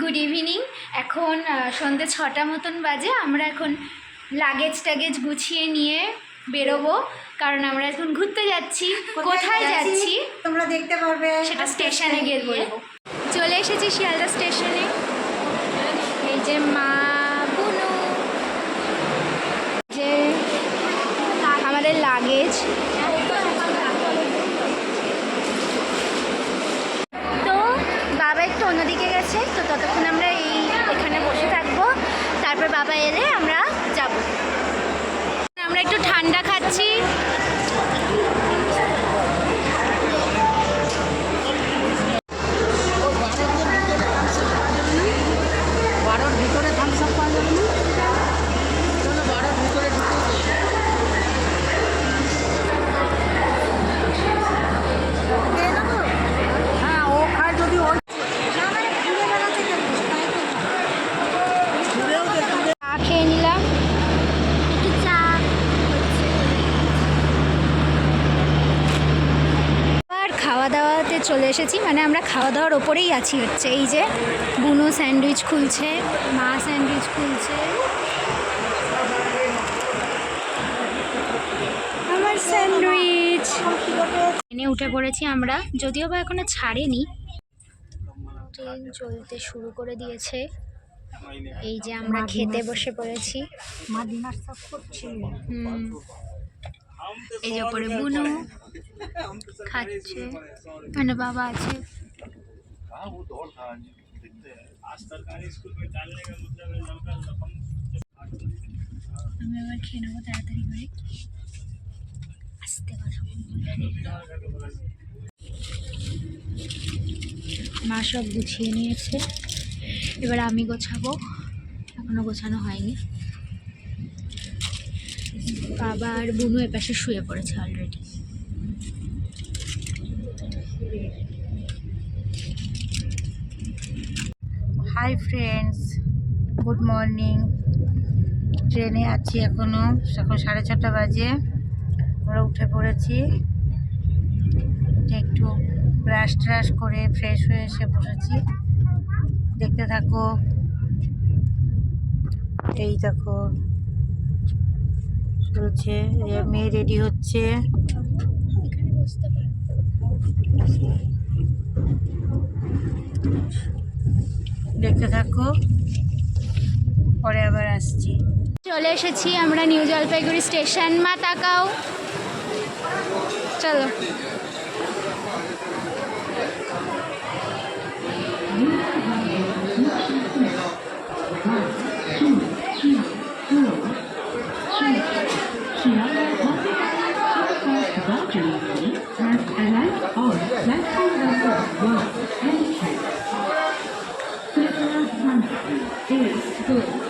Good evening এখন সন্ধ্যে ছটা মতন বাজে। আমরা এখন লাগেজ টাগেজ গুছিয়ে নিয়ে বেরোবো। কারণ আমরা এখন ঘুরতে যাচ্ছি। কোথায় যাচ্ছি? তোমরা দেখতে পারবে। সেটা স্টেশনে গিয়ে বলব। চলে এসেছি শিয়ালদা স্টেশনে এই যে মা বুনু। যে আমাদের লাগেজ তো বাবা একটু অন্যদিকে গেছে, তো ততক্ষণ আমরা এই এখানে বসে থাকব। তারপর বাবা এলে আমরা যাব। চলে এসেছি মানে আমরা খাওয়া দাওয়ার ওপরেই আছি হচ্ছে। এই যে বুনো স্যান্ডউইচ খুলছে মা স্যান্ডউইচ খুলছে। আমার স্যান্ডউইচ। ট্রেনে উঠে পড়েছি আমরা যদিও বা এখনও ছাড়েনি। ট্রেন চলতে শুরু করে দিয়েছে। এই যে আমরা খেতে বসে পড়েছি। মা ডিনার সব করছে। হুম। এই যে ওপরে বুনু। খাচ্ছে মানে বাবা আছে। আমি আবার খেয়ে নেব তাড়াতাড়ি করে। আসতে মা সব গুছিয়ে নিয়েছে। এবার আমি গোছাবো। এখনও গোছানো হয়নি। বাবা আর বুনু এপাশে শুয়ে পড়েছে already hi friends good morning ট্রেনে আছি এখনও এখন সাড়ে ছটা বাজে। আমরা উঠে পড়েছি। একটু ব্রাশ ট্রাশ করে ফ্রেশ হয়ে এসে বসেছি। দেখতে থাকো। এই দেখো, চলছে মেয়ে রেডি হচ্ছে। বসতে পারো দেখতে থাকো, পরে আবার আসছি। চলে এসেছি আমরা নিউ জলপাইগুড়ি স্টেশন মা তাকাও চলো। 嗯对。